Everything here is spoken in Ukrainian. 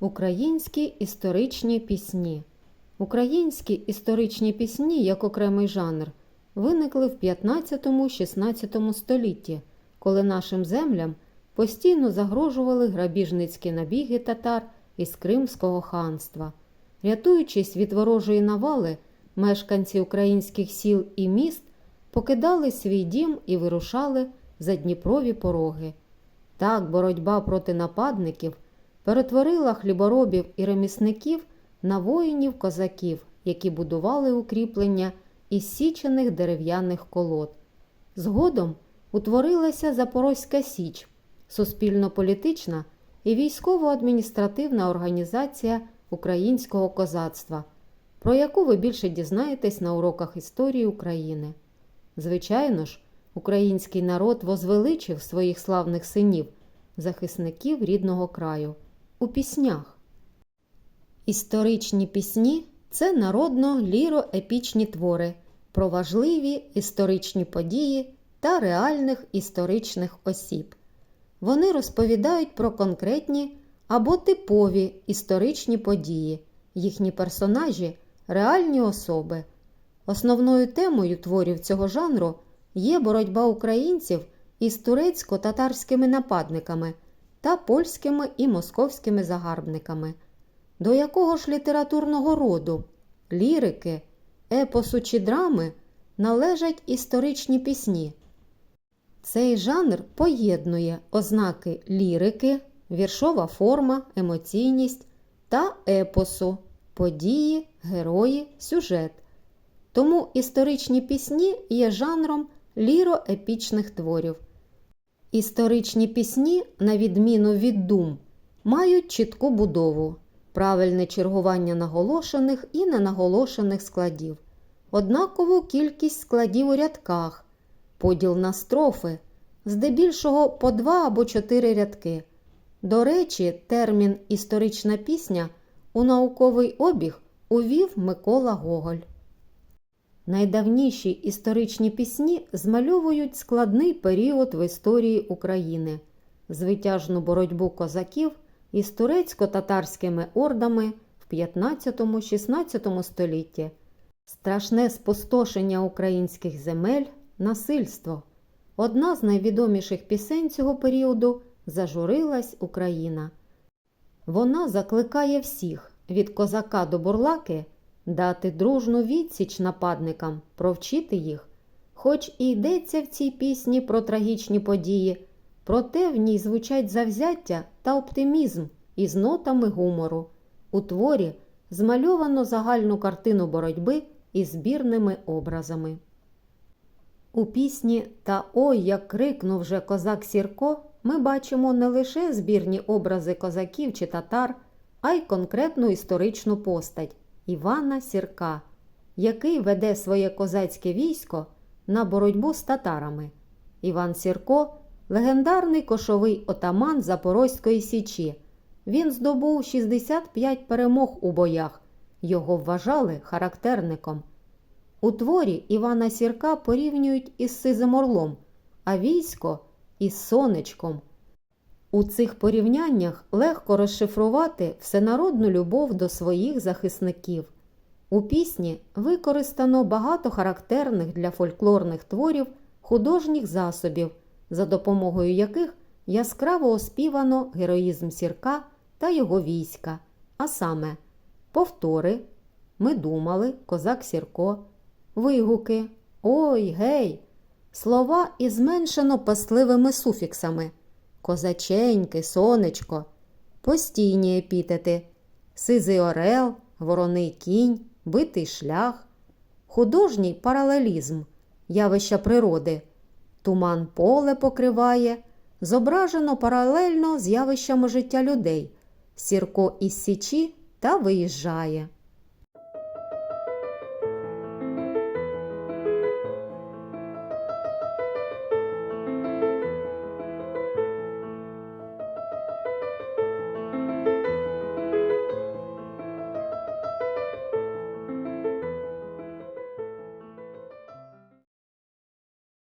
Українські історичні пісні. Українські історичні пісні, як окремий жанр, виникли в 15-16 столітті, коли нашим землям постійно загрожували грабіжницькі набіги татар із Кримського ханства. Рятуючись від ворожої навали, мешканці українських сіл і міст покидали свій дім і вирушали за Дніпрові пороги. Так боротьба проти нападників перетворила хліборобів і ремісників на воїнів-козаків, які будували укріплення із січених дерев'яних колод. Згодом утворилася Запорозька Січ, суспільно-політична і військово-адміністративна організація українського козацтва, про яку ви більше дізнаєтесь на уроках історії України. Звичайно ж, український народ возвеличив своїх славних синів, захисників рідного краю, у піснях. Історичні пісні це народно-ліро-епічні твори про важливі історичні події та реальних історичних осіб. Вони розповідають про конкретні або типові історичні події, їхні персонажі реальні особи. Основною темою творів цього жанру є боротьба українців із турецько-татарськими нападниками та польськими і московськими загарбниками. До якого ж літературного роду, лірики, епосу чи драми належать історичні пісні? Цей жанр поєднує ознаки лірики, віршова форма, емоційність та епосу, події, герої, сюжет. Тому історичні пісні є жанром ліро-епічних творів. Історичні пісні, на відміну від дум, мають чітку будову, правильне чергування наголошених і ненаголошених складів, однакову кількість складів у рядках, поділ на строфи, здебільшого по два або чотири рядки. До речі, термін історична пісня у науковий обіг увів Микола Гоголь. Найдавніші історичні пісні змальовують складний період в історії України, звитяжну боротьбу козаків із турецько-татарськими ордами в 15-16 столітті, страшне спустошення українських земель, насильство. Одна з найвідоміших пісень цього періоду зажурилась Україна. Вона закликає всіх від козака до бурлаки дати дружну відсіч нападникам, провчити їх. Хоч і йдеться в цій пісні про трагічні події, проте в ній звучать завзяття та оптимізм із нотами гумору. У творі змальовано загальну картину боротьби із збірними образами. У пісні та Ой, як крикнув вже козак Сірко, ми бачимо не лише збірні образи козаків чи татар, а й конкретну історичну постать Івана Сірка, який веде своє козацьке військо на боротьбу з татарами. Іван Сірко легендарний кошовий отаман Запорозької Січі. Він здобув 65 перемог у боях. Його вважали характерником. У творі Івана Сірка порівнюють із Сизим Орлом, а військо із сонечком. У цих порівняннях легко розшифрувати всенародну любов до своїх захисників. У пісні використано багато характерних для фольклорних творів художніх засобів, за допомогою яких яскраво оспівано героїзм сірка та його війська, а саме повтори, ми думали, козак Сірко, вигуки, ой, гей, слова із зменшено пасливими суфіксами козаченьки, сонечко, постійні епітети, сизий орел, вороний кінь, битий шлях, художній паралелізм, явища природи, туман поле покриває, зображено паралельно з явищами життя людей, сірко із січі та виїжджає.